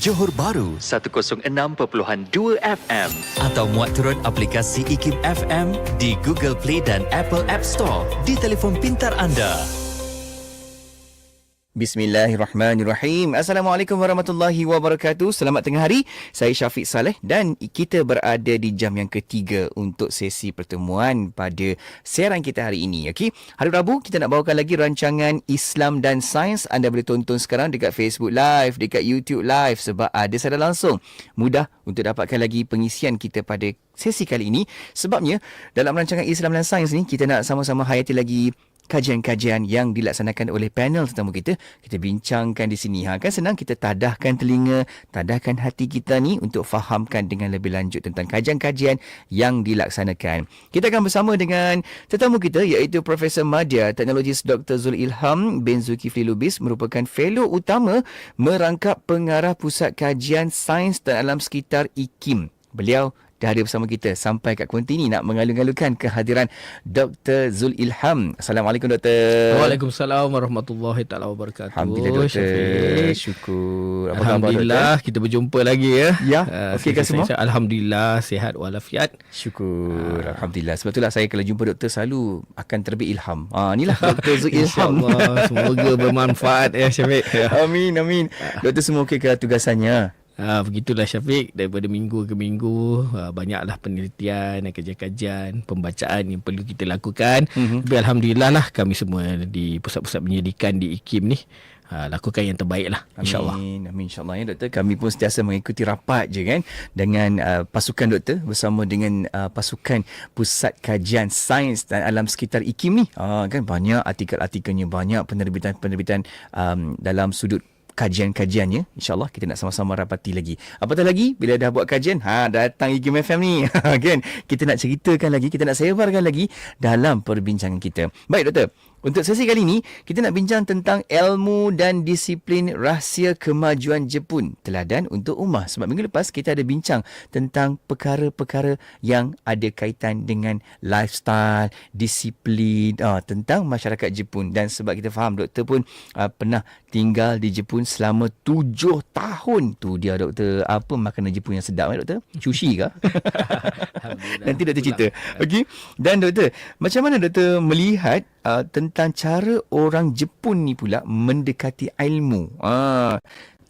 Johor Bahru. 106.2 FM atau muat turun aplikasi IKIM FM di Google Play dan Apple App Store. Di telefon pintar anda. Bismillahirrahmanirrahim. Assalamualaikum warahmatullahi wabarakatuh. Selamat tengah hari. Saya Syafiq Saleh dan kita berada di jam yang ketiga untuk sesi pertemuan pada siaran kita hari ini. Okey. Hari Rabu kita nak bawakan lagi rancangan Islam dan Sains. Anda boleh tonton sekarang dekat Facebook Live, dekat YouTube Live sebab ada secara langsung. Mudah untuk dapatkan lagi pengisian kita pada sesi kali ini. Sebabnya dalam rancangan Islam dan Sains ni kita nak sama-sama hayati lagi kajian-kajian yang dilaksanakan oleh panel tetamu kita. Kita bincangkan di sini. Ha, kan senang kita tadahkan telinga, tadahkan hati kita ni untuk fahamkan dengan lebih lanjut tentang kajian-kajian yang dilaksanakan. Kita akan bersama dengan tetamu kita iaitu Profesor Madya, Teknologis Dr. Zul Ilham bin Zulkifli Lubis merupakan fellow utama merangkap pengarah Pusat Kajian Sains dan Alam Sekitar IKIM. Beliau dah ada bersama kita sampai kat konti ni nak mengalu-alukan kehadiran Dr. Zul Ilham. Assalamualaikum Doktor. Waalaikumsalam warahmatullahi taala wabarakatuh. Alhamdulillah Doktor. Syafiq. Syukur. Apa Alhamdulillah khabar, kita berjumpa lagi ya. Ya. Uh, Okey kan semua? Alhamdulillah sihat walafiat. Syukur. Uh. Alhamdulillah. Sebab itulah saya kalau jumpa doktor selalu akan terbit ilham. Ah inilah Dr. Zul Ilham. Semoga bermanfaat ya Syafiq. amin amin. Doktor semua okey ke tugasannya? Ha, begitulah Syafiq. Daripada minggu ke minggu ha, banyaklah penelitian kajian-kajian pembacaan yang perlu kita lakukan. Mm-hmm. tapi alhamdulillah lah kami semua di pusat-pusat penyelidikan di IKIM ni ha, lakukan yang terbaik lah insyaallah. amin amin insyaallah. Ya doktor kami pun sentiasa mengikuti rapat je kan? Dengan uh, pasukan doktor bersama dengan uh, pasukan pusat kajian sains dan alam sekitar IKIM ni. Ha, kan? Banyak artikel-artikelnya banyak penerbitan-penerbitan um, dalam sudut kajian-kajiannya. Insyaallah kita nak sama-sama rapati lagi. Apatah lagi? Bila dah buat kajian ha datang IGM FM ni. Kan? Kita nak ceritakan lagi kita nak sebarkan lagi dalam perbincangan kita. Baik doktor untuk sesi kali ini, kita nak bincang tentang ilmu dan disiplin rahsia kemajuan Jepun. Teladan untuk ummah. Sebab minggu lepas kita ada bincang tentang perkara-perkara yang ada kaitan dengan lifestyle, disiplin, uh, tentang masyarakat Jepun. Dan sebab kita faham doktor pun uh, pernah tinggal di Jepun selama tujuh tahun. Tu dia doktor, apa makanan Jepun yang sedap eh doktor? Sushi ke? Nanti doktor cerita. Okey. Dan doktor, macam mana doktor melihat uh, tentang cara orang Jepun ni pula mendekati ilmu. Uh,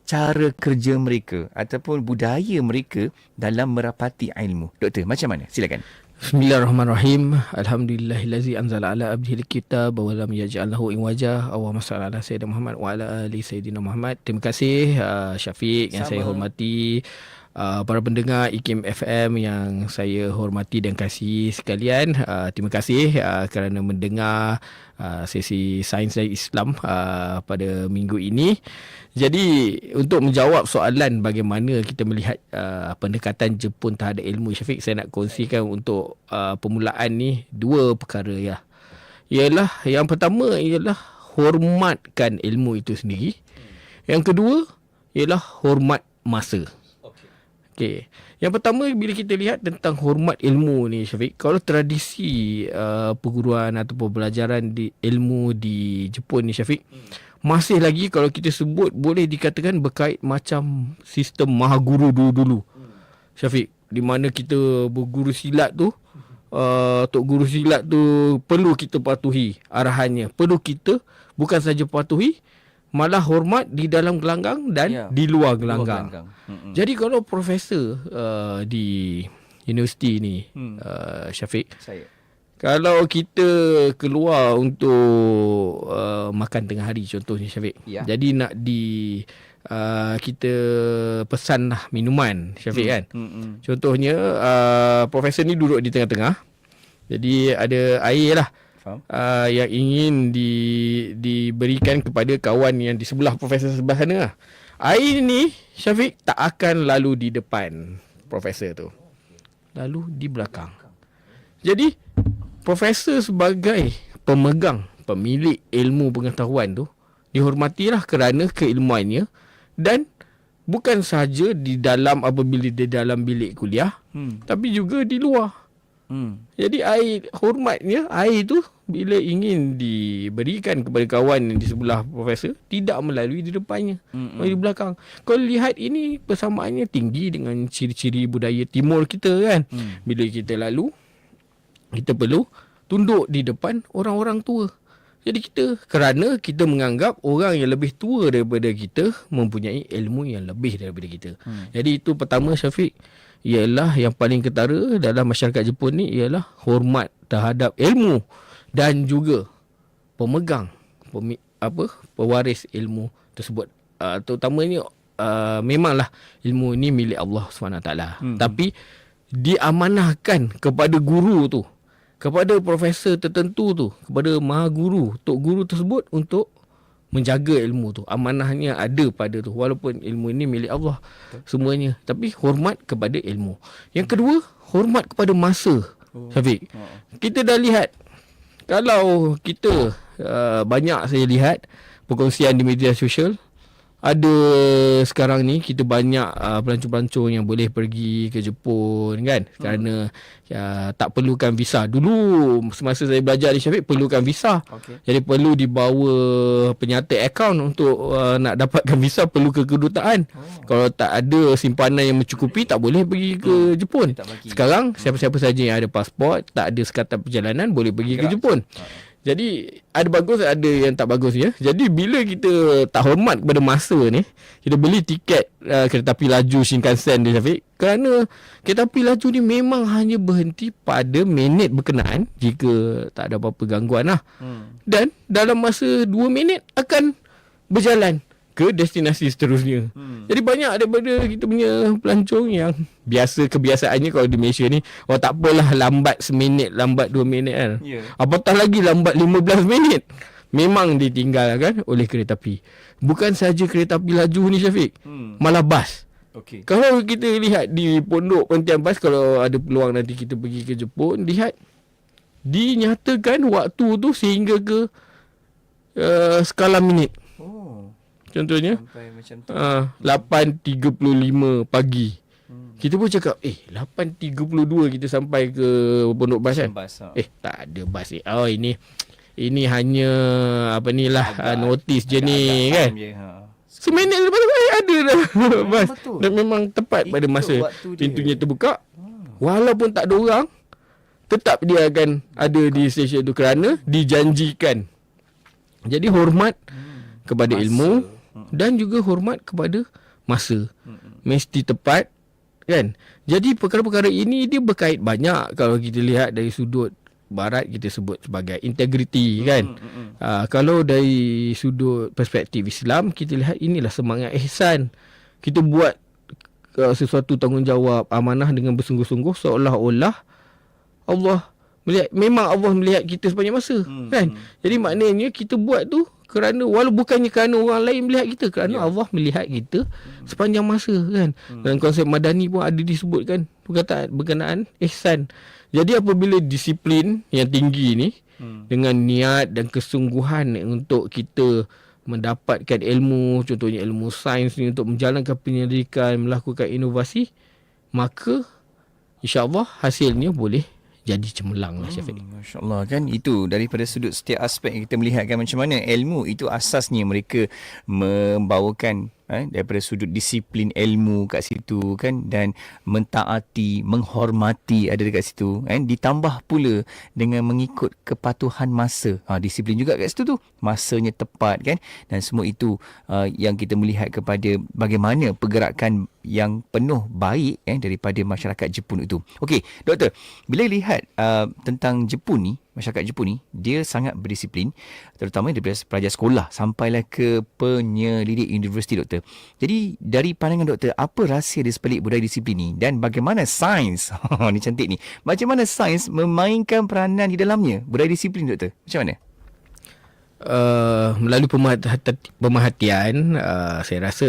cara kerja mereka ataupun budaya mereka dalam merapati ilmu. Doktor, macam mana? Silakan. Bismillahirrahmanirrahim. Alhamdulillahillazi anzala ala abdihi alkitab wa lam yaj'al lahu iwaja. Allahumma salli ala sayyidina Muhammad wa ala ali sayyidina Muhammad. Terima kasih uh, Syafiq yang saya hormati uh, para pendengar IKIM FM yang saya hormati dan kasih sekalian. Uh, terima kasih uh, kerana mendengar uh, sesi Sains dan Islam uh, pada minggu ini. Jadi untuk menjawab soalan bagaimana kita melihat uh, pendekatan Jepun terhadap ilmu Syafiq, saya nak kongsikan untuk uh, permulaan ni dua perkara ya. Ialah yang pertama ialah hormatkan ilmu itu sendiri. Yang kedua ialah hormat masa. Okey. Yang pertama bila kita lihat tentang hormat ilmu ni Syafiq, kalau tradisi uh, perguruan atau pembelajaran di ilmu di Jepun ni Syafiq, hmm. masih lagi kalau kita sebut boleh dikatakan berkait macam sistem mahaguru dulu-dulu. Hmm. Syafiq, di mana kita berguru silat tu uh, Tok Guru Silat tu perlu kita patuhi arahannya. Perlu kita bukan saja patuhi, malah hormat di dalam gelanggang dan ya, di luar gelanggang. Luar gelanggang. Mm-hmm. Jadi kalau profesor uh, di universiti ni hmm. uh, Syafiq saya kalau kita keluar untuk uh, makan tengah hari contohnya Syafiq. Ya. Jadi nak di uh, kita pesanlah minuman Syafiq hmm. kan. Hmm, hmm. Contohnya uh, profesor ni duduk di tengah-tengah. Jadi ada air lah uh, yang ingin di, diberikan kepada kawan yang di sebelah profesor sebelah sana lah. Air ni Syafiq tak akan lalu di depan profesor tu. Lalu di belakang. Jadi profesor sebagai pemegang pemilik ilmu pengetahuan tu dihormatilah kerana keilmuannya dan bukan sahaja di dalam apabila di dalam bilik kuliah hmm. tapi juga di luar Hmm. Jadi air hormatnya air tu bila ingin diberikan kepada kawan di sebelah profesor tidak melalui di depannya, Mm-mm. melalui di belakang. Kalau lihat ini persamaannya tinggi dengan ciri-ciri budaya timur kita kan. Hmm. Bila kita lalu kita perlu tunduk di depan orang-orang tua. Jadi kita kerana kita menganggap orang yang lebih tua daripada kita mempunyai ilmu yang lebih daripada kita. Hmm. Jadi itu pertama Syafiq ialah yang paling ketara dalam masyarakat Jepun ni ialah hormat terhadap ilmu dan juga pemegang pemi, apa pewaris ilmu tersebut. Uh, terutamanya uh, memanglah ilmu ini milik Allah SWT. Hmm. Tapi diamanahkan kepada guru tu kepada profesor tertentu tu kepada maha guru tok guru tersebut untuk menjaga ilmu tu amanahnya ada pada tu walaupun ilmu ini milik Allah semuanya tapi hormat kepada ilmu. Yang kedua hormat kepada masa Syafiq. Kita dah lihat kalau kita uh, banyak saya lihat perkongsian di media sosial ada sekarang ni kita banyak uh, pelancong-pelancong yang boleh pergi ke Jepun kan kerana ya, tak perlukan visa. Dulu semasa saya belajar di Syafiq perlukan visa. Okey. Jadi perlu dibawa penyata akaun untuk uh, nak dapatkan visa perlu ke kedutaan. Oh. Kalau tak ada simpanan yang mencukupi tak boleh pergi ke Hmm. Jepun. Sekarang siapa-siapa saja yang ada pasport, tak ada sekatan perjalanan boleh pergi ke Gerak. Jepun. Jadi ada bagus ada yang tak bagus ya. Jadi bila kita tak hormat kepada masa ni, kita beli tiket uh, kereta api laju Shinkansen dia Syafiq kerana kereta api laju ni memang hanya berhenti pada minit berkenaan jika tak ada apa-apa gangguan lah. Hmm. Dan dalam masa 2 minit akan berjalan ke destinasi seterusnya. Hmm. Jadi banyak daripada kita punya pelancong yang biasa kebiasaannya kalau di Malaysia ni oh tak apalah lambat seminit, lambat 2 minit kan. Ya. Apatah lagi lambat 15 minit. Memang ditinggalkan oleh kereta api. Bukan saja kereta api laju ni Syafiq. Hmm. Malah bas. Okey. Kalau kita lihat di pondok penantian bas kalau ada peluang nanti kita pergi ke Jepun, lihat dinyatakan waktu tu sehingga ke uh, skala minit. Oh. Contohnya Sampai macam tu. uh, 8.35 pagi. Hmm. Kita pun cakap, eh 8.32 kita sampai ke pondok bas kan? Bas. Ha. Eh tak ada bas ni. Oh ini ini hanya apa ni lah uh, notis je ni kan. je, ha. Seminit lepas tu eh, ada dah bas. betul. Dan memang tepat pada masa pintunya terbuka. Walaupun tak ada orang, tetap dia akan ada di stesen tu kerana dijanjikan. Jadi hormat kepada Hmm. Masa. ilmu dan juga hormat kepada masa. Hmm. Mesti tepat kan. Jadi perkara-perkara ini dia berkait banyak kalau kita lihat dari sudut barat kita sebut sebagai integriti kan. Hmm, hmm. Uh, kalau dari sudut perspektif Islam kita lihat inilah semangat ihsan. Kita buat uh, sesuatu tanggungjawab amanah dengan bersungguh-sungguh seolah-olah Allah melihat memang Allah melihat kita sepanjang masa Hmm, kan. hmm. Jadi maknanya kita buat tu kerana walau bukannya kerana orang lain melihat kita kerana Ya. Allah melihat kita sepanjang masa kan. Dan konsep madani pun ada disebutkan perkataan berkenaan ihsan. Jadi apabila disiplin yang tinggi ni Hmm. dengan niat dan kesungguhan untuk kita mendapatkan ilmu contohnya ilmu sains ni untuk menjalankan penyelidikan melakukan inovasi maka insyaallah hasilnya boleh jadi cemerlang lah Syafiq. Hmm, Masya Allah kan itu daripada sudut setiap aspek kita melihatkan macam mana ilmu itu asasnya mereka membawakan eh, daripada sudut disiplin ilmu kat situ kan? Dan mentaati menghormati ada dekat situ kan ditambah pula dengan mengikut kepatuhan masa. Ha, disiplin juga kat situ tu. Masanya tepat kan? Dan semua itu uh, yang kita melihat kepada bagaimana pergerakan yang penuh baik eh, daripada masyarakat Jepun itu. Okey, doktor, bila lihat uh, tentang Jepun ni, masyarakat Jepun ni, dia sangat berdisiplin, terutama daripada pelajar sekolah sampailah ke penyelidik universiti, doktor. Jadi, dari pandangan doktor, apa rahsia di sebalik budaya disiplin ni dan bagaimana sains, ni cantik ni, macam mana sains memainkan peranan di dalamnya, budaya disiplin, doktor? Macam mana? Uh, melalui pemerhatian uh, saya rasa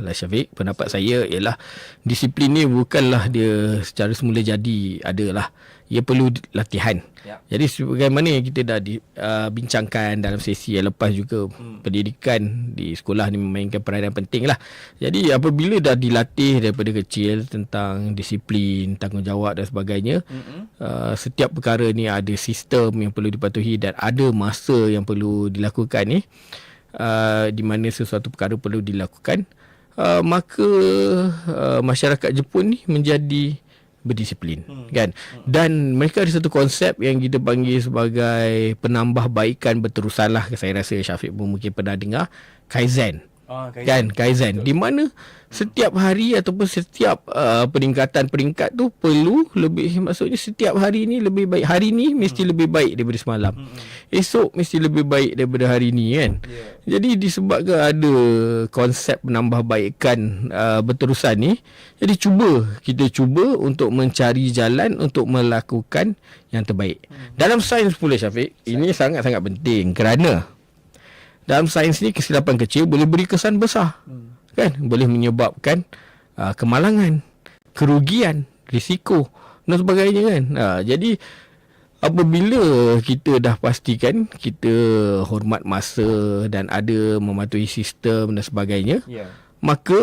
lah Syafiq pendapat saya ialah disiplin ni bukanlah dia secara semula jadi adalah ia perlu latihan. Ya. Jadi sebagaimana yang kita dah di, uh, bincangkan dalam sesi yang lepas juga hmm. pendidikan di sekolah ni memainkan peranan penting lah. Jadi apabila dah dilatih daripada kecil tentang disiplin, tanggungjawab dan sebagainya, hmm. uh, setiap perkara ni ada sistem yang perlu dipatuhi dan ada masa yang perlu dilakukan ni. Uh, di mana sesuatu perkara perlu dilakukan, uh, maka uh, masyarakat Jepun ni menjadi berdisiplin hmm. kan? Dan mereka ada satu konsep yang kita panggil sebagai penambahbaikan berterusan lah saya rasa Syafiq pun mungkin pernah dengar kaizen Oh, kan kaizen di mana setiap hari ataupun setiap uh, peningkatan peringkat tu perlu lebih maksudnya setiap hari ni lebih baik hari ni mesti hmm. lebih baik daripada semalam hmm. esok mesti lebih baik daripada hari ni kan yeah. jadi disebabkan ada konsep menambahbaikkan uh, berterusan ni jadi cuba kita cuba untuk mencari jalan untuk melakukan yang terbaik hmm. dalam sains pula Syafiq ini sangat-sangat penting kerana dalam sains ni kesilapan kecil boleh beri kesan besar. Hmm. Kan? Boleh menyebabkan uh, kemalangan, kerugian, risiko dan sebagainya kan. Uh, jadi apabila kita dah pastikan kita hormat masa dan ada mematuhi sistem dan sebagainya, yeah. maka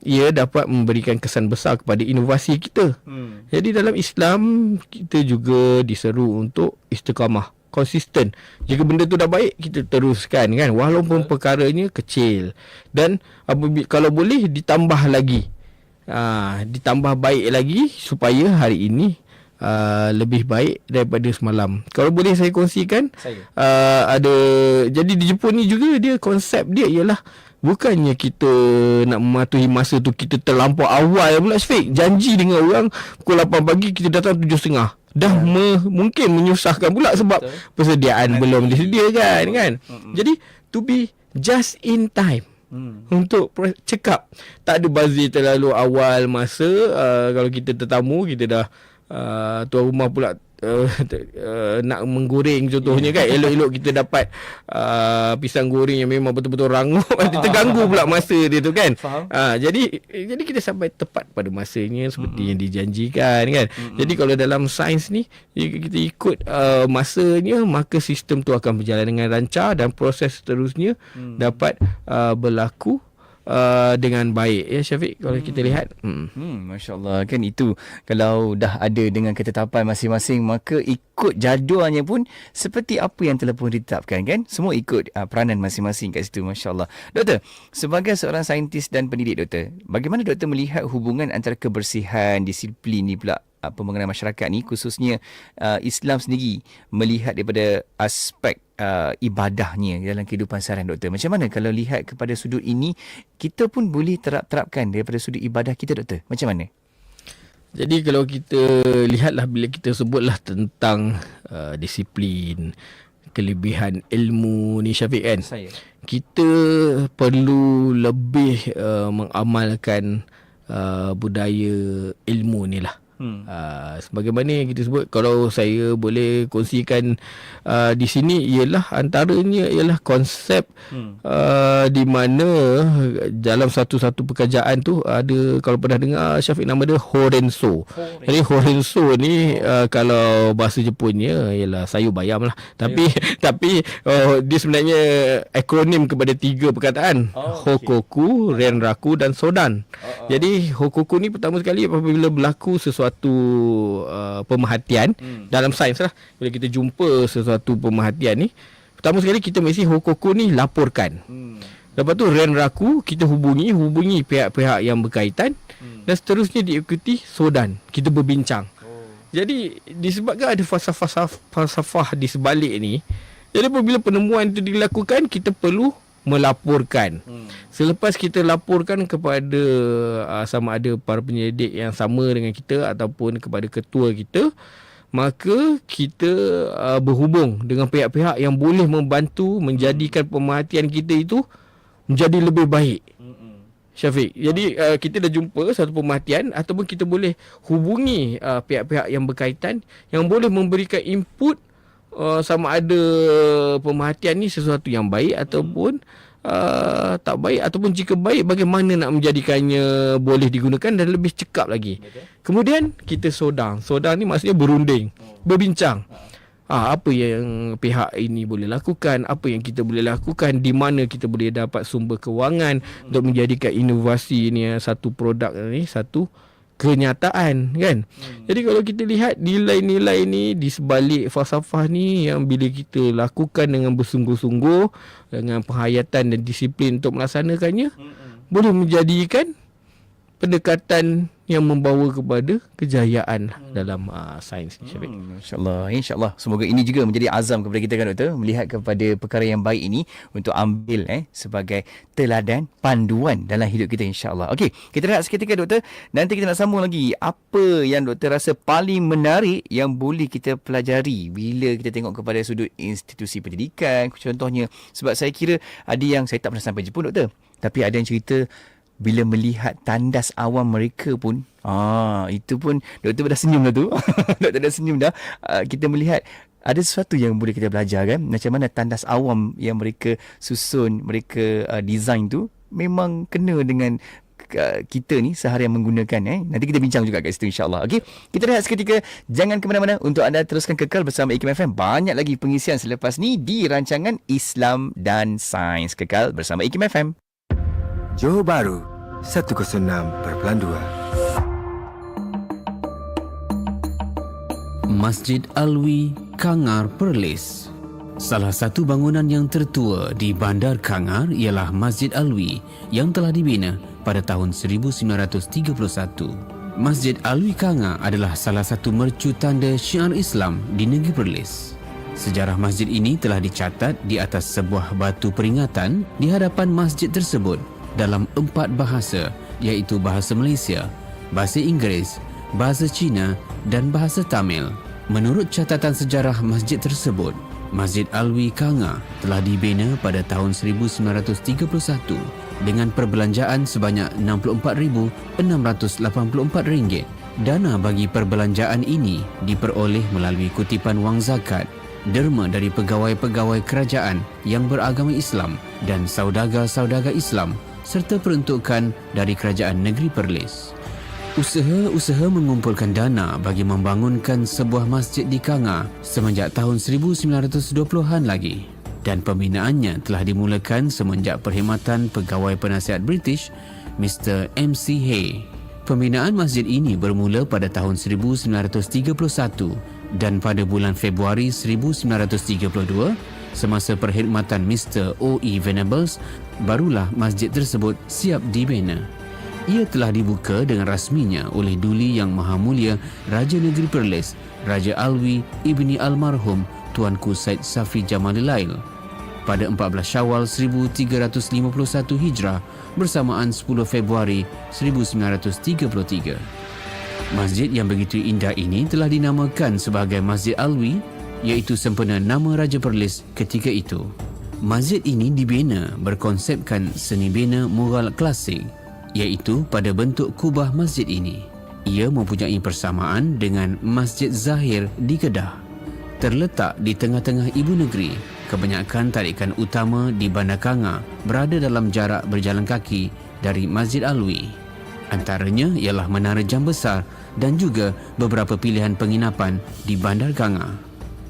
ia dapat memberikan kesan besar kepada inovasi kita. Hmm. Jadi dalam Islam kita juga diseru untuk istiqamah konsisten. Jika benda tu dah baik, kita teruskan kan. Walaupun perkaranya kecil. Dan apabila, kalau boleh ditambah lagi. Ha, ditambah baik lagi supaya hari ini uh, lebih baik daripada semalam. Kalau boleh saya kongsikan. Saya. Uh, ada, jadi di Jepun ni juga dia konsep dia ialah Bukannya kita nak mematuhi masa tu kita terlampau awal pula Syafiq. Janji dengan orang pukul 8 pagi kita datang 7.30 dah ya. me, mungkin menyusahkan pula sebab Betul. persediaan Betul. belum disediakan kan. Hmm. Jadi to be just in time. Hmm. Untuk check up Tak ada bazir terlalu awal masa uh, Kalau kita tetamu Kita dah uh, Tuan rumah pula uh, uh, nak menggoreng contohnya kan elok-elok kita dapat uh, pisang goreng yang memang betul-betul rangup uh, terganggu pula masa dia tu kan uh, jadi jadi kita sampai tepat pada masanya seperti mm-hmm. yang dijanjikan kan mm-hmm. jadi kalau dalam sains ni kita ikut uh, masanya maka sistem tu akan berjalan dengan lancar dan proses seterusnya mm. dapat uh, berlaku uh, dengan baik ya Syafiq kalau hmm. kita lihat. Hmm. hmm masya-Allah kan itu kalau dah ada dengan ketetapan masing-masing maka ikut jadualnya pun seperti apa yang telah pun ditetapkan kan. Semua ikut uh, peranan masing-masing kat situ masya-Allah. Doktor, sebagai seorang saintis dan pendidik doktor, bagaimana doktor melihat hubungan antara kebersihan, disiplin ni pula mengenai masyarakat ni khususnya uh, Islam sendiri melihat daripada aspek uh, ibadahnya dalam kehidupan seharian doktor. Macam mana kalau lihat kepada sudut ini kita pun boleh terap-terapkan daripada sudut ibadah kita doktor. Macam mana? Jadi kalau kita lihatlah bila kita sebutlah tentang uh, disiplin, kelebihan ilmu ni Syafiq kan. Saya. Kita perlu lebih uh, mengamalkan uh, budaya ilmu ni lah. Hmm. Uh, sebagaimana yang kita sebut kalau saya boleh kongsikan uh, di sini ialah antaranya ialah konsep hmm. uh, di mana dalam satu-satu pekerjaan tu ada kalau pernah dengar Syafiq nama dia Horenso. Horenso. Jadi Horenso ni uh, kalau bahasa Jepunnya ialah sayur bayam lah. Tapi tapi uh, dia sebenarnya akronim kepada tiga perkataan. Oh, Hokoku, okay. Renraku dan Sodan. Oh, oh. Jadi Hokoku ni pertama sekali apabila berlaku sesuatu sesuatu uh, pemerhatian hmm. dalam sains lah bila kita jumpa sesuatu pemerhatian ni pertama sekali kita mesti hokoko ni laporkan hmm. lepas tu ren raku kita hubungi hubungi pihak-pihak yang berkaitan hmm. dan seterusnya diikuti sodan kita berbincang oh. jadi disebabkan ada falsafah falsafah di sebalik ni jadi apabila penemuan itu dilakukan kita perlu melaporkan. Hmm. Selepas kita laporkan kepada uh, sama ada para penyelidik yang sama dengan kita ataupun kepada ketua kita, maka kita uh, berhubung dengan pihak-pihak yang boleh membantu menjadikan hmm. pemerhatian kita itu menjadi lebih baik. Hmm. Syafiq. Jadi uh, kita dah jumpa satu pemerhatian ataupun kita boleh hubungi uh, pihak-pihak yang berkaitan yang boleh memberikan input uh, sama ada pemerhatian ni sesuatu yang baik ataupun uh, tak baik ataupun jika baik bagaimana nak menjadikannya boleh digunakan dan lebih cekap lagi. Kemudian kita sodang. Sodang ni maksudnya berunding, berbincang. Ha, apa yang pihak ini boleh lakukan, apa yang kita boleh lakukan, di mana kita boleh dapat sumber kewangan hmm. untuk menjadikan inovasi ini satu produk ni satu kenyataan kan. Hmm. Jadi kalau kita lihat nilai-nilai ni di sebalik falsafah ni yang bila kita lakukan dengan bersungguh-sungguh dengan penghayatan dan disiplin untuk melaksanakannya hmm. boleh menjadikan pendekatan yang membawa kepada kejayaan hmm. dalam uh, sains ni Syafiq. Hmm, InsyaAllah. InsyaAllah. Semoga ini juga menjadi azam kepada kita kan Doktor. Melihat kepada perkara yang baik ini untuk ambil eh sebagai teladan panduan dalam hidup kita insyaAllah. Okey, kita rehat seketika Doktor. Nanti kita nak sambung lagi. Apa yang Doktor rasa paling menarik yang boleh kita pelajari bila kita tengok kepada sudut institusi pendidikan contohnya. Sebab saya kira ada yang saya tak pernah sampai Jepun Doktor. Tapi ada yang cerita bila melihat tandas awam mereka pun ah itu pun doktor dah senyum dah tu. Doktor dah senyum dah. Uh, kita melihat ada sesuatu yang boleh kita belajar kan? Macam mana tandas awam yang mereka susun mereka uh, design tu memang kena dengan uh, kita ni seharian menggunakan eh? Nanti kita bincang juga kat situ insyaallah. Okey kita rehat seketika. Jangan ke mana-mana untuk anda teruskan kekal bersama IKIM FM banyak lagi pengisian selepas ni di rancangan Islam dan Sains. Kekal bersama IKIM FM Johor Bahru 106.2 Masjid Alwi Kangar Perlis Salah satu bangunan yang tertua di Bandar Kangar ialah Masjid Alwi yang telah dibina pada tahun 1931. Masjid Alwi Kangar adalah salah satu mercu tanda syiar Islam di negeri Perlis. Sejarah masjid ini telah dicatat di atas sebuah batu peringatan di hadapan masjid tersebut dalam empat bahasa iaitu bahasa Malaysia, bahasa Inggeris, bahasa Cina dan bahasa Tamil. Menurut catatan sejarah masjid tersebut, Masjid Alwi Kanga telah dibina pada tahun 1931 dengan perbelanjaan sebanyak RM64,684. Dana bagi perbelanjaan ini diperoleh melalui kutipan wang zakat, derma dari pegawai-pegawai kerajaan yang beragama Islam dan saudagar-saudagar Islam serta peruntukan dari kerajaan negeri Perlis. Usaha-usaha mengumpulkan dana bagi membangunkan sebuah masjid di Kanga semenjak tahun 1920-an lagi dan pembinaannya telah dimulakan semenjak perkhidmatan pegawai penasihat British Mr. MC Hay. Pembinaan masjid ini bermula pada tahun 1931 dan pada bulan Februari 1932 semasa perkhidmatan Mr. O.E. Venables barulah masjid tersebut siap dibina. Ia telah dibuka dengan rasminya oleh Duli Yang Maha Mulia Raja Negeri Perlis, Raja Alwi Ibni Almarhum Tuanku Said Safi Jamalilail pada 14 Syawal 1351 Hijrah bersamaan 10 Februari 1933. Masjid yang begitu indah ini telah dinamakan sebagai Masjid Alwi iaitu sempena nama Raja Perlis ketika itu. Masjid ini dibina berkonsepkan seni bina mural klasik iaitu pada bentuk kubah masjid ini. Ia mempunyai persamaan dengan Masjid Zahir di Kedah. Terletak di tengah-tengah ibu negeri, kebanyakan tarikan utama di Bandar Kanga berada dalam jarak berjalan kaki dari Masjid Alwi. Antaranya ialah Menara Jam Besar dan juga beberapa pilihan penginapan di Bandar Kanga.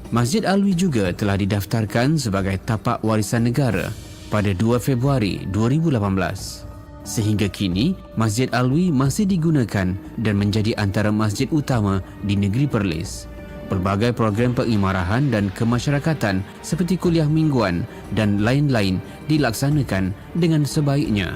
Masjid Alwi juga telah didaftarkan sebagai tapak warisan negara pada 2 Februari 2018. Sehingga kini, Masjid Alwi masih digunakan dan menjadi antara masjid utama di negeri Perlis. Pelbagai program pengimarahan dan kemasyarakatan seperti kuliah mingguan dan lain-lain dilaksanakan dengan sebaiknya.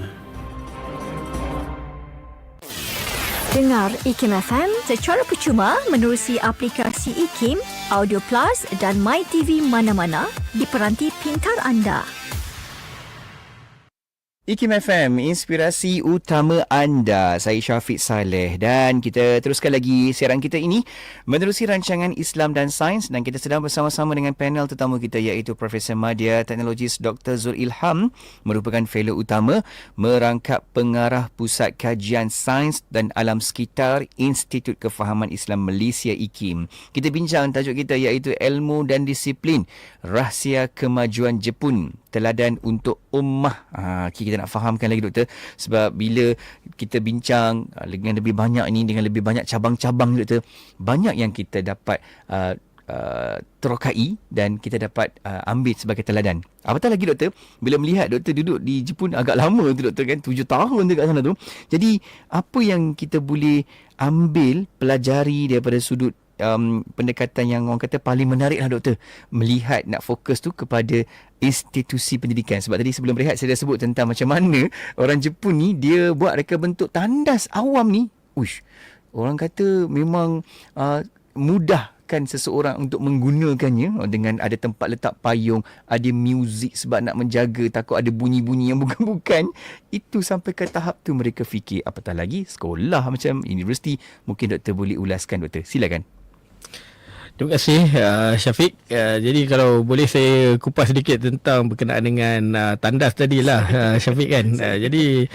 Dengar IKIM FM secara percuma menerusi aplikasi IKIM, Audio Plus dan My TV mana-mana di peranti pintar anda. IKIM FM, inspirasi utama anda. Saya Syafiq Saleh dan kita teruskan lagi siaran kita ini menerusi rancangan Islam dan Sains dan kita sedang bersama-sama dengan panel tetamu kita iaitu Profesor Madya Teknologis Dr. Zul Ilham merupakan fellow utama merangkap pengarah Pusat Kajian Sains dan Alam Sekitar Institut Kefahaman Islam Malaysia IKIM. Kita bincang tajuk kita iaitu ilmu dan disiplin rahsia kemajuan Jepun teladan untuk ummah. Ha, kita nak fahamkan lagi doktor sebab bila kita bincang uh, dengan lebih banyak ini dengan lebih banyak cabang-cabang doktor, banyak yang kita dapat uh, uh, terokai dan kita dapat uh, ambil sebagai teladan. Apatah lagi doktor, bila melihat doktor duduk di Jepun agak lama tu doktor kan, tujuh tahun dekat sana tu. Jadi apa yang kita boleh ambil pelajari daripada sudut um, pendekatan yang orang kata paling menarik lah doktor melihat nak fokus tu kepada institusi pendidikan sebab tadi sebelum berehat saya dah sebut tentang macam mana orang Jepun ni dia buat reka bentuk tandas awam ni uish orang kata memang uh, mudah kan seseorang untuk menggunakannya dengan ada tempat letak payung, ada muzik sebab nak menjaga takut ada bunyi-bunyi yang bukan-bukan. Itu sampai ke tahap tu mereka fikir apatah lagi sekolah macam universiti. Mungkin doktor boleh ulaskan doktor. Silakan. Terima kasih uh, Syafiq. Uh, jadi kalau boleh saya kupas sedikit tentang berkenaan dengan uh, tandas tadi lah uh, Syafiq kan. Uh, jadi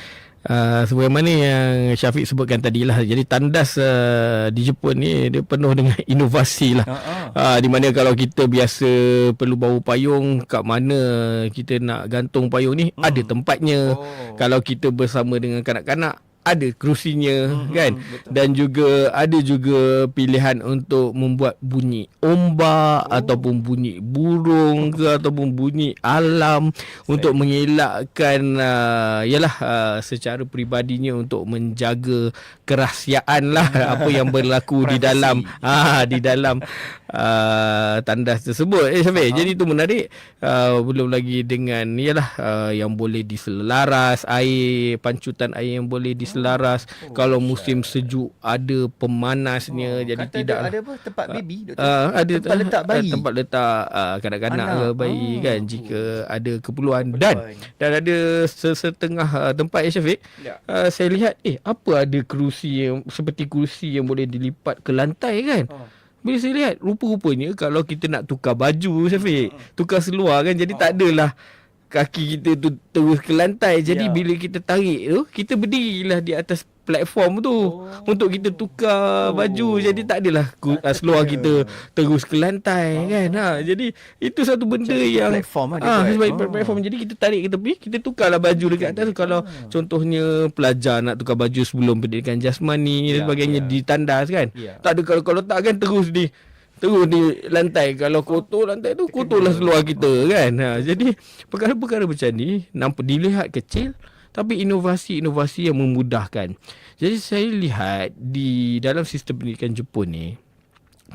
uh, sebagaimana yang Syafiq sebutkan tadi lah. Jadi tandas uh, di Jepun ni dia penuh dengan inovasi lah. Uh-huh. Uh, di mana kalau kita biasa perlu bawa payung kat mana kita nak gantung payung ni hmm. ada tempatnya. Oh. Kalau kita bersama dengan kanak-kanak ada kerusinya mm-hmm, kan betul. dan juga ada juga pilihan untuk membuat bunyi ombak oh. ataupun bunyi burung ke ataupun bunyi alam Saya. untuk mengelakkan uh, yalah uh, secara peribadinya untuk menjaga kerahsiaan lah apa yang berlaku di dalam ah di dalam uh, tandas tersebut. Eh Syafiq uh-huh. jadi itu menarik. Uh, belum lagi dengan yalah uh, yang boleh diselaras air pancutan air yang boleh diselaras. Selaras oh, kalau musim sejuk ada pemanasnya. Oh, jadi kata tidak ada apa? Tempat baby uh, ada tempat letak bayi? uh, tempat letak uh, kanak-kanak ke bayi oh. kan? Jika ada keperluan dan dan ada sesetengah uh, tempat ya Syafiq ya. Uh, saya lihat eh apa ada kerusi yang seperti kerusi yang boleh dilipat ke lantai kan? Oh. Bila saya lihat rupa-rupanya kalau kita nak tukar baju Syafiq, tukar seluar kan jadi tak adalah kaki kita tu terus ke lantai. Jadi ya. bila kita tarik tu, kita berdirilah di atas platform tu oh. untuk kita tukar oh. baju. Jadi tak adalah ku, tak seluar kita terus ke lantai oh. kan. Ha, jadi itu satu benda Macam yang platform lah ha, sebab oh. platform. Jadi kita tarik ke tepi, kita tukarlah baju dekat atas. Oh. Kalau contohnya pelajar nak tukar baju sebelum pendidikan jasmani yeah, dan sebagainya yeah. ditandas kan. Yeah. Tak ada kalau kalau tak kan terus di terus di lantai kalau kotor lantai tu kotorlah seluar kita kan ha, jadi perkara-perkara macam ni nampak dilihat kecil tapi inovasi-inovasi yang memudahkan jadi saya lihat di dalam sistem pendidikan Jepun ni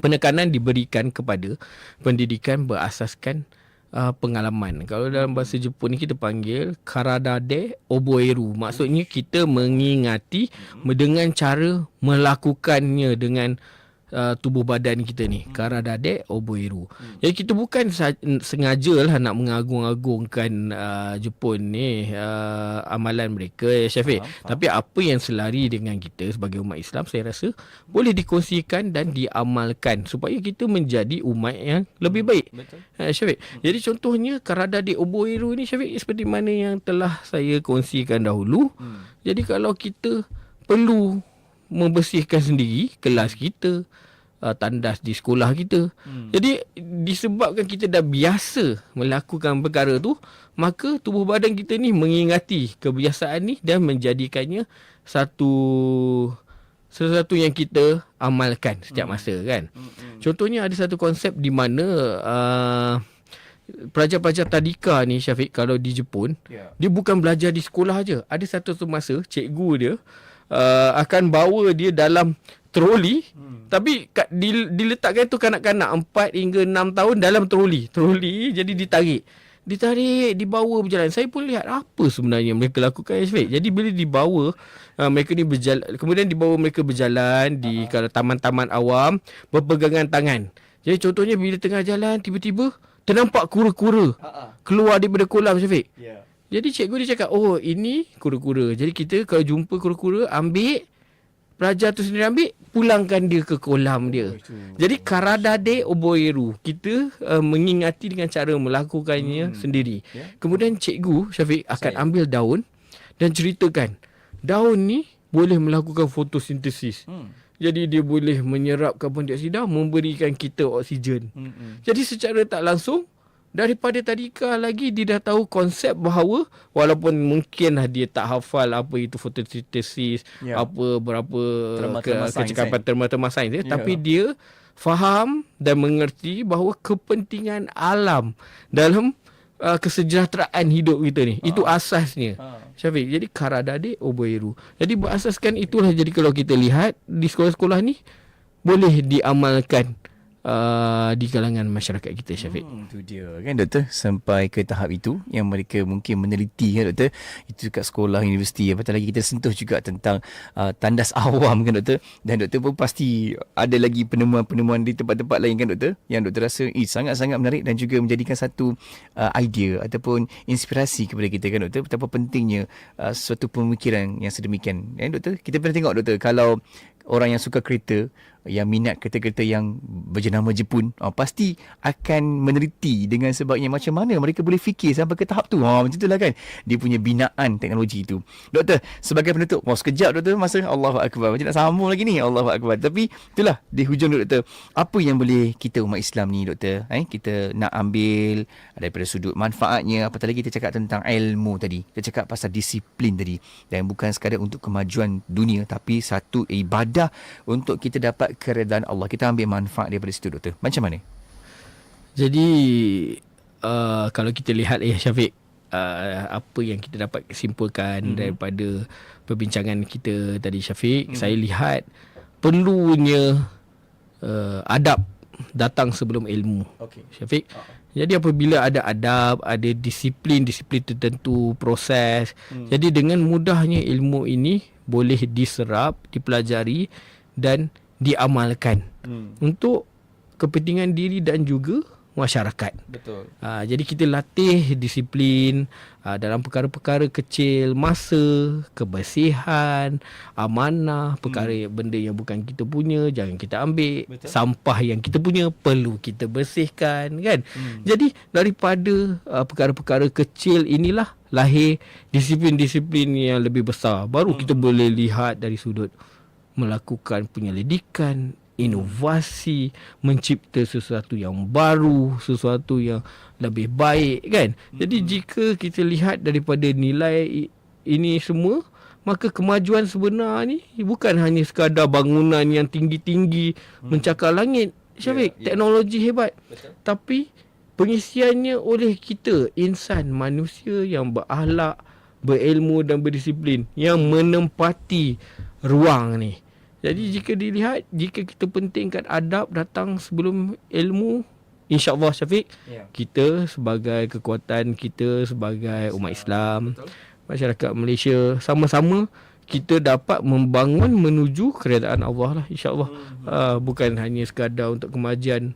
penekanan diberikan kepada pendidikan berasaskan uh, pengalaman. Kalau dalam bahasa Jepun ni kita panggil karadade oboeru. Maksudnya kita mengingati dengan cara melakukannya dengan uh, tubuh badan kita ni hmm. karadade oboiru. Hmm. Jadi kita bukan sengaja lah nak mengagung-agungkan uh, Jepun ni uh, amalan mereka ya Syafiq. Faham, faham. Tapi apa yang selari dengan kita sebagai umat Islam saya rasa boleh dikongsikan dan diamalkan supaya kita menjadi umat yang lebih baik. Betul. Uh, Syafiq. Hmm. Jadi contohnya karadade oboiru ni Syafiq seperti mana yang telah saya kongsikan dahulu. Hmm. Jadi kalau kita perlu membersihkan sendiri kelas kita, uh, tandas di sekolah kita. Hmm. Jadi disebabkan kita dah biasa melakukan perkara tu, maka tubuh badan kita ni mengingati kebiasaan ni dan menjadikannya satu sesuatu yang kita amalkan setiap hmm. masa kan. Hmm. Contohnya ada satu konsep di mana uh, pelajar-pelajar tadika ni Syafiq kalau di Jepun, yeah. dia bukan belajar di sekolah aja. Ada satu masa cikgu dia uh, akan bawa dia dalam troli hmm. tapi kat, di, diletakkan tu kanak-kanak 4 hingga 6 tahun dalam troli troli jadi ditarik ditarik dibawa berjalan saya pun lihat apa sebenarnya mereka lakukan Yasfik jadi bila dibawa uh, mereka ni berjalan kemudian dibawa mereka berjalan di uh-huh. taman-taman awam berpegangan tangan jadi contohnya bila tengah jalan tiba-tiba ternampak kura-kura uh-huh. keluar daripada kolam Syafiq yeah. Jadi cikgu dia cakap, oh ini kura-kura. Jadi kita kalau jumpa kura-kura, ambil, pelajar tu sendiri ambil, pulangkan dia ke kolam dia. Jadi karadade oboeru. Kita uh, mengingati dengan cara melakukannya hmm. sendiri. Ya. Kemudian cikgu Syafiq akan ambil daun dan ceritakan, daun ni boleh melakukan fotosintesis. Hmm. Jadi dia boleh menyerap karbon dioksida memberikan kita oksigen. Hmm. Jadi secara tak langsung daripada tadika lagi dia dah tahu konsep bahawa walaupun mungkinlah dia tak hafal apa itu fotosintesis, Ya. apa berapa Terma-terma kecakapan eh? terma-terma sains ya. Ya. tapi dia faham dan mengerti bahawa kepentingan alam dalam uh, kesejahteraan hidup kita ni. Itu asasnya. Ha. Syafiq, jadi karadade oboiru. Jadi berasaskan itulah jadi kalau kita lihat di sekolah-sekolah ni boleh diamalkan uh, di kalangan masyarakat kita Syafiq. Hmm, tu dia. Kan doktor? Sampai ke tahap itu yang mereka mungkin meneliti kan doktor? Itu kat sekolah universiti apatah lagi kita sentuh juga tentang uh, tandas awam kan doktor? Dan doktor pun pasti ada lagi penemuan-penemuan di tempat-tempat lain kan doktor? Yang doktor rasa eh, sangat-sangat menarik dan juga menjadikan satu uh, idea ataupun inspirasi kepada kita kan doktor? Betapa pentingnya uh, suatu pemikiran yang sedemikian. Kan doktor? Kita pernah tengok doktor kalau orang yang suka kereta yang minat kereta-kereta yang berjenama Jepun uh, pasti akan meneliti dengan sebabnya macam mana mereka boleh fikir sampai ke tahap tu. Ha, macam itulah kan. Dia punya binaan teknologi itu doktor sebagai penutup wah sekejap doktor. Masa Allahu Akbar. Macam nak sambung lagi ni Allahu Akbar. Tapi itulah di hujung tu, doktor apa yang boleh kita umat Islam ni doktor? Eh, kita nak ambil daripada sudut manfaatnya. Apatah lagi kita cakap tentang ilmu tadi? Kita cakap pasal disiplin tadi. Dan bukan sekadar untuk kemajuan dunia tapi satu ibadah untuk kita dapat keredaan Allah kita ambil manfaat daripada situ doktor macam mana Jadi uh, kalau kita lihat eh Syafiq uh, apa yang kita dapat simpulkan mm-hmm. daripada perbincangan kita tadi Syafiq, mm-hmm. saya lihat perlunya uh, adab datang sebelum ilmu. okey Syafiq. Jadi apabila ada adab, ada disiplin, disiplin tertentu, proses. Hmm. Jadi dengan mudahnya ilmu ini boleh diserap, dipelajari dan diamalkan hmm. untuk kepentingan diri dan juga masyarakat. betul Ha, jadi kita latih disiplin ha, dalam perkara-perkara kecil, masa, kebersihan, amanah, perkara hmm. benda yang bukan kita punya jangan kita ambil. Betul. Sampah yang kita punya perlu kita bersihkan kan. Hmm. Jadi daripada uh, perkara-perkara kecil inilah lahir disiplin-disiplin yang lebih besar. Baru hmm. kita boleh lihat dari sudut melakukan penyelidikan, inovasi, mencipta sesuatu yang baru, sesuatu yang lebih baik kan. Jadi jika kita lihat daripada nilai ini semua, maka kemajuan sebenar ni bukan hanya sekadar bangunan yang tinggi-tinggi mencakar langit. Syafiq, teknologi hebat. Tapi pengisiannya oleh kita, insan, manusia yang berakhlak, berilmu dan berdisiplin yang menempati ruang ni. Jadi jika dilihat, jika kita pentingkan adab datang sebelum ilmu, insya-Allah Syafiq, Ya. kita sebagai kekuatan kita sebagai umat Islam, masyarakat Malaysia sama-sama kita dapat membangun menuju keredaan Allah lah insya-Allah. Uh, bukan hanya sekadar untuk kemajuan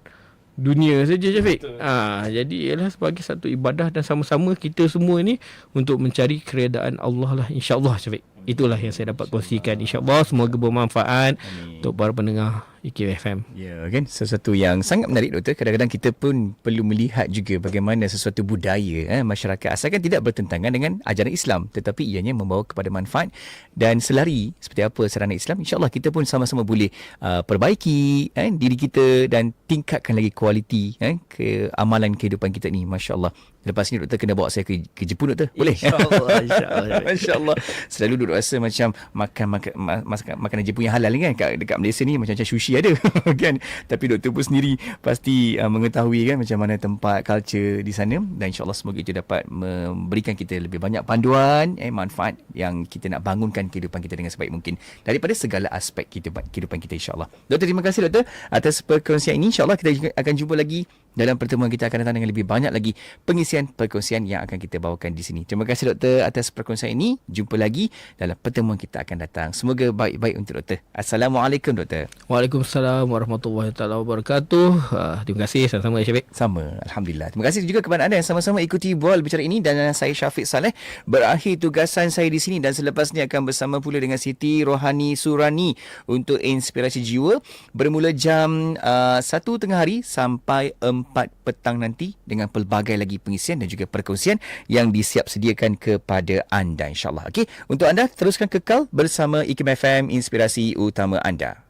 dunia saja Syafiq. Ah jadi ialah sebagai satu ibadah dan sama-sama kita semua ni untuk mencari keredaan Allah lah insya-Allah Syafiq. Itulah yang saya dapat kongsikan insya-Allah semoga bermanfaat Amin. untuk para pendengar IKIM FM. Ya kan? Sesuatu yang sangat menarik doktor. Kadang-kadang kita pun perlu melihat juga bagaimana sesuatu budaya eh, masyarakat. Asalkan tidak bertentangan dengan ajaran Islam tetapi ianya membawa kepada manfaat dan selari seperti apa sarana Islam insyaallah kita pun sama-sama boleh uh, perbaiki eh, diri kita dan tingkatkan lagi kualiti eh, ke amalan kehidupan kita ni masya-Allah. Lepas ni doktor kena bawa saya ke, ke Jepun doktor? Boleh? InsyaAllah, insyaAllah. Masya-Allah. Selalu duduk rasa macam makan makan makan makanan Jepun yang halal ni kan? Kat dekat Malaysia ni macam macam ada kan. Tapi doktor pun sendiri pasti uh, mengetahui kan macam mana tempat culture di sana dan insya-Allah semoga itu dapat memberikan kita lebih banyak panduan eh manfaat yang kita nak bangunkan kehidupan kita dengan sebaik mungkin daripada segala aspek kehidupan kita insya-Allah. Doktor terima kasih doktor atas perkongsian ini insya-Allah kita akan jumpa lagi dalam pertemuan kita akan datang dengan lebih banyak lagi pengisian perkongsian yang akan kita bawakan di sini. Terima kasih doktor atas perkongsian ini. Jumpa lagi dalam pertemuan kita akan datang. Semoga baik-baik untuk doktor. Assalamualaikum doktor. Waalaikumsalam warahmatullahi taala wabarakatuh. Uh, terima kasih sama-sama Syafiq. Sama. Alhamdulillah. Terima kasih juga kepada anda yang sama-sama ikuti bual bicara ini dan saya Syafiq Saleh berakhir tugasan saya di sini dan selepas ni akan bersama pula dengan Siti Rohani Surani untuk inspirasi jiwa bermula jam uh, 1 tengah hari sampai 4 petang nanti dengan pelbagai lagi pengisian dan juga perkongsian yang disiap sediakan kepada anda insyaAllah. Okey, untuk anda teruskan kekal bersama IKIM FM Inspirasi Utama Anda.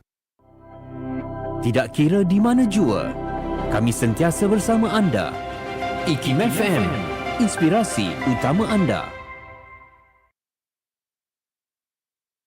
Tidak kira di mana jua, kami sentiasa bersama anda. IKIM FM, inspirasi utama anda.